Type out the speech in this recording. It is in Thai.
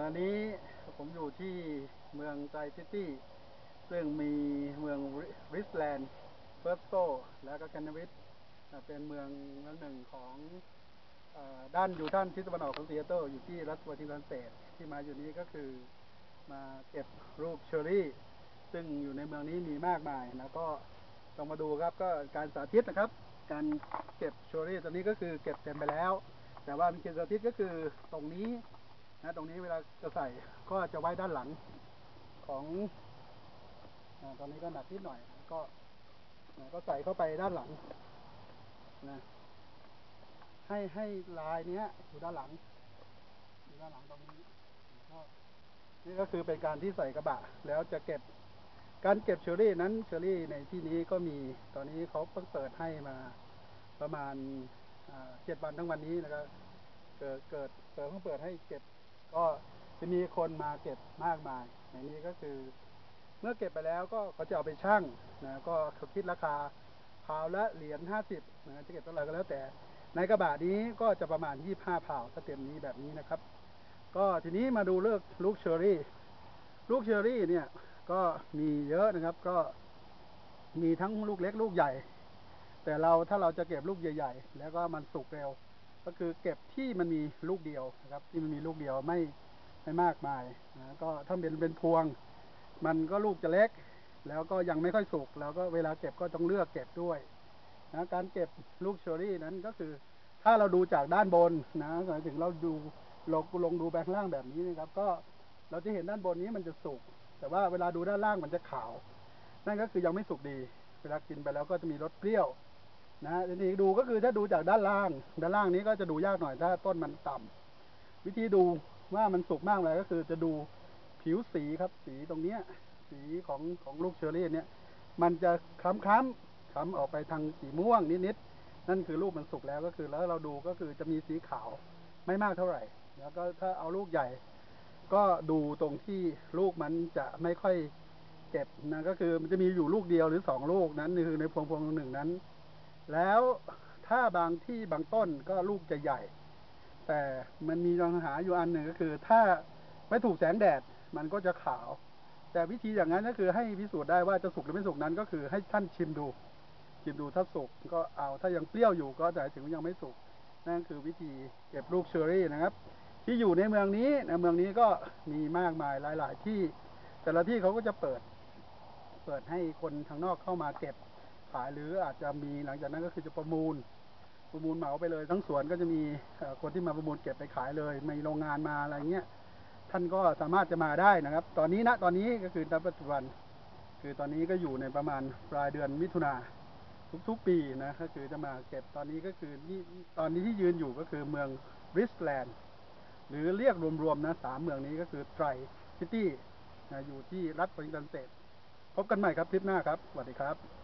ตอนนี้ผมอยู่ที่เมืองไจซิตี้ ซึ่งมีเมืองริสแลนด์เฟิร์สโตแล้วก็แคนนาวิสเป็นเมืองเมืองหนึ่งของอด้านอยู่ด้านทิศตะวันออกของซีแอตเทิลอยู่ที่รัฐวอชิงตันสเตทที่มาอยู่นี้ก็คือมาเก็บรูปเชอรี่ ซึ่งอยู่ในเมืองนี้มีมากมาย แล้วก็ลองมาดูครับก็การสาธิตนะครับ การเก็บเชอรี่ตอนนี้ก็คือเก็บเต็มไปแล้ว แต่ว่ามีการสาธิตก็คือตรงนี้ นะตรงนี้เวลาจะใส่ก็จะไว้ด้านหลังของอตอนนี้ก็หนักนิดหน่อย ก็นะก็ใส่เข้าไปด้านหลังนะให้ให้ลายเนี้ยอยู่ด้านหลังอยู่ด้านหลังตรงนี้ก็นี่ก็คือเป็นการที่ใส่กระบะ แล้วจะเก็บการเก็บเชอรี่นั้นเชอรี่ในที่นี้ก็มีตอนนี้เขาเพิ่งเปิดให้มาประมาณเจ็ดวันทั้งวันนี้นะครับเกิดเกิดเปิดเพิ่งเปิดให้เก็บ ก็จะมีคนมาเก็บมากมายในนี้ก็คือ เมื่อเก็บไปแล้วก็เขาจะเอาไปชั่งนะก็เขาคิดราคาพาวละเหรียญห้าสิบนะจะเก็บเท่าไหร่ก็แล้วแต่ ในกระบะนี้ก็จะประมาณยี่ห้าพาวถ้าเต็มนี้แบบนี้นะครับ ก็ทีนี้มาดูเลือกลูกเชอรี่ ลูกเชอรี่เนี่ยก็มีเยอะนะครับก็มีทั้งลูกเล็กลูกใหญ่ แต่เราถ้าเราจะเก็บลูกใหญ่ ๆ แล้วก็มันสุกเร็ว ก็คือเก็บที่มันมีลูกเดียวนะครับ ที่มันมีลูกเดียวไม่ไม่มากมายนะก็ถ้าเป็นเป็นพวง มันก็ลูกจะเล็ก แล้วก็ยังไม่ค่อยสุก แล้วก็เวลาเก็บก็ต้องเลือกเก็บด้วยนะการเก็บลูกเชอรี่นั้นก็คือ ถ้าเราดูจากด้านบนนะหมายถึงเราดูลงลงดูแบงล่างแบบนี้นะครับ ก็เราจะเห็นด้านบนนี้มันจะสุก แต่ว่าเวลาดูด้านล่างมันจะขาว นั่นก็คือยังไม่สุกดี เวลากินไปแล้วก็จะมีรสเปรี้ยว นะทีนี้ดูก็คือถ้าดูจากด้านล่าง ด้านล่างนี้ก็จะดูยากหน่อยถ้าต้นมันต่ำวิธีดูว่ามันสุกมากเลยก็คือจะดูผิวสีครับ สีตรงเนี้ย สีของของลูกเชอรี่เนี่ย มันจะคล้ำคล้ำคล้ำออกไปทางสีม่วงนิดๆนั่นคือลูกมันสุกแล้วก็คือ แล้วเราดูก็คือจะมีสีขาวไม่มากเท่าไหร่ แล้วก็ถ้าเอาลูกใหญ่ ก็ดูตรงที่ลูกมันจะไม่ค่อยเก็บนะก็คือมันจะมีอยู่ลูกเดียวหรือสองลูกนั้นคือในพวงพวงหนึ่งนั้น แล้วถ้าบางที่บางต้นก็ลูกจะใหญ่ แต่มันมีปัญหาอยู่อันหนึ่งก็คือ ถ้าไม่ถูกแสงแดดมันก็จะขาว แต่วิธีอย่างนั้นก็คือให้พิสูจน์ได้ว่าจะสุกหรือไม่สุกนั้นก็คือให้ท่านชิมดู ชิมดูถ้าสุกก็เอาถ้ายังเปรี้ยวอยู่ก็จะถึงยังไม่สุกนั่นคือวิธีเก็บลูกเชอรี่นะครับ ที่อยู่ในเมืองนี้ในเมืองนี้ก็มีมากมายหลาย ๆ ที่ แต่ละที่เขาก็จะเปิด เปิดให้คนทางนอกเข้ามาเก็บ ขายหรืออาจจะมีหลังจากนั้นก็คือจะประมูลประมูลเหมาไปเลย ทั้งสวนก็จะมีคนที่มาประมูลเก็บไปขายเลยมีโรงงานมาอะไรเงี้ยท่านก็สามารถจะมาได้นะครับ ตอนนี้นะตอนนี้ก็คือณปัจจุบัน คือตอนนี้ก็อยู่ในประมาณปลายเดือนมิถุนาทุกๆปีนะก็คือจะมาเก็บตอนนี้ก็คือนี่ตอนนี้ที่ยืนอยู่ก็คือเมืองบริสแลนด์หรือเรียกรวมๆนะสามเมืองนี้ก็คือไตรซิตี้นะอยู่ที่รัฐวอชิงตันเตพบกันใหม่ครับคลิปหน้าครับ สวัสดีครับ